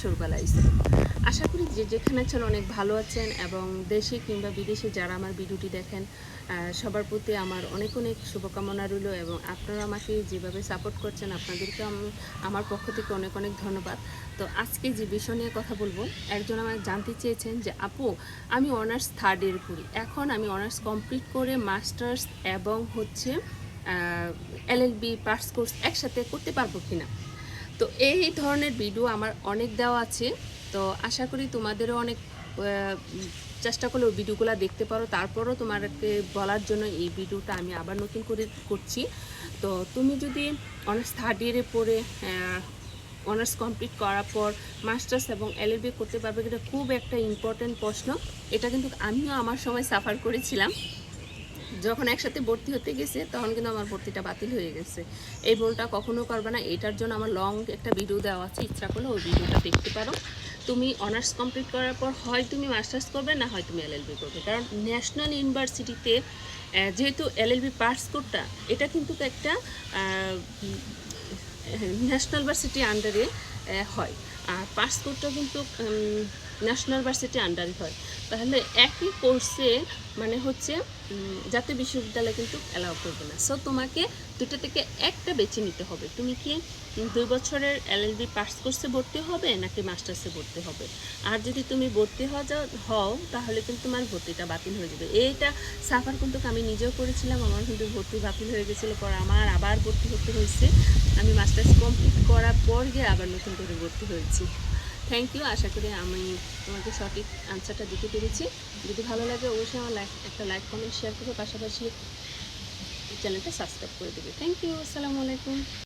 সরবালা আশা করি যে যেখানে আছেন অনেক ভালো আছেন এবং দেশে কিংবা বিদেশে যারা আমার ভিডিওটি দেখেন সবার প্রতি আমার অনেক অনেক শুভকামনা রইল এবং আপনারা আমাকে যেভাবে সাপোর্ট করছেন, আপনাদেরকে আমি, আমার পক্ষ থেকে অনেক অনেক ধন্যবাদ। তো আজকে যে বিষয় নিয়ে কথা বলব, একজন আমাকে জানতে চেয়েছেন যে, আপু, আমি অনার্স থার্ড ইয়ার করি। এখন আমি অনার্স কমপ্লিট করে মাস্টার্স এবং হচ্ছে এলএলবি পাস কোর্স একসাথে করতে পারব কিনা? তো এই ধরনের ভিডিও আমার অনেক দেওয়া আছে। তো আশা করি তোমাদেরও অনেক চেষ্টা করলে ওই ভিডিওগুলো দেখতে পারো। তারপরও তোমাকে বলার জন্য এই ভিডিওটা আমি আবার নতুন করে করছি। তো তুমি যদি অনার্স থার্ড ইয়ারে পড়ে অনার্স কমপ্লিট করার পর মাস্টার্স এবং এলএলবি করতে পারবে, এটা খুব একটা ইম্পর্ট্যান্ট প্রশ্ন। এটা কিন্তু আমিও আমার সময় সাফার করেছিলাম। যখন একসাথে ভর্তি হতে গেছে, তখন কিন্তু আমার ভর্তিটা বাতিল হয়ে গেছে। এই ভুলটা কখনো করবে না। এটার জন্য আমার লং একটা ভিডিও দেওয়া আছে, ইচ্ছা করলে ওই ভিডিওটা দেখতে পারো। তুমি অনার্স কমপ্লিট করার পর হয় তুমি মাস্টার্স করবে, না হয় তুমি এলএলবি করবে। কারণ ন্যাশনাল ইউনিভার্সিটিতে যেহেতু এলএলবি পাস কোডটা এটা কিন্তু একটা ন্যাশনাল ভার্সিটি আন্ডারে হয়। আর পাস কোডটা কিন্তু ন্যাশনাল ভার্সিটি আন্ডারে হয়। তাহলে একই কোর্সে মানে হচ্ছে জাতীয় বিশ্ববিদ্যালয় কিন্তু অ্যালাউ করবে না। সো তোমাকে দুটো থেকে একটা বেছে নিতে হবে। তুমি কি দুই বছরের এল এল এলএলবি পাস কোর্সে ভর্তি হবে, নাকি মাস্টার্সে ভর্তি হবে? আর যদি তুমি ভর্তি হওয়া হও, তাহলে কিন্তু তোমার ভর্তিটা বাতিল হয়ে যাবে। এইটা সাফার কিন্তু আমি নিজেও করেছিলাম, আমার কিন্তু ভর্তি বাতিল হয়ে গেছিল, পর আমার আবার ভর্তি হতে হয়েছে। আমি মাস্টার্স কমপ্লিট করার পর গিয়ে আবার নতুন করে ভর্তি হয়েছি। থ্যাংক ইউ আশা করি আমি তোমাকে সঠিক আনসারটা দিতে পেরেছি। যদি ভালো লাগে, অবশ্যই আমার লাইক একটা লাইক কমেন্ট শেয়ার করবে। পাশাপাশি চ্যানেলটা সাবস্ক্রাইব করে দেবে। থ্যাংক ইউ আসসালামু আলাইকুম।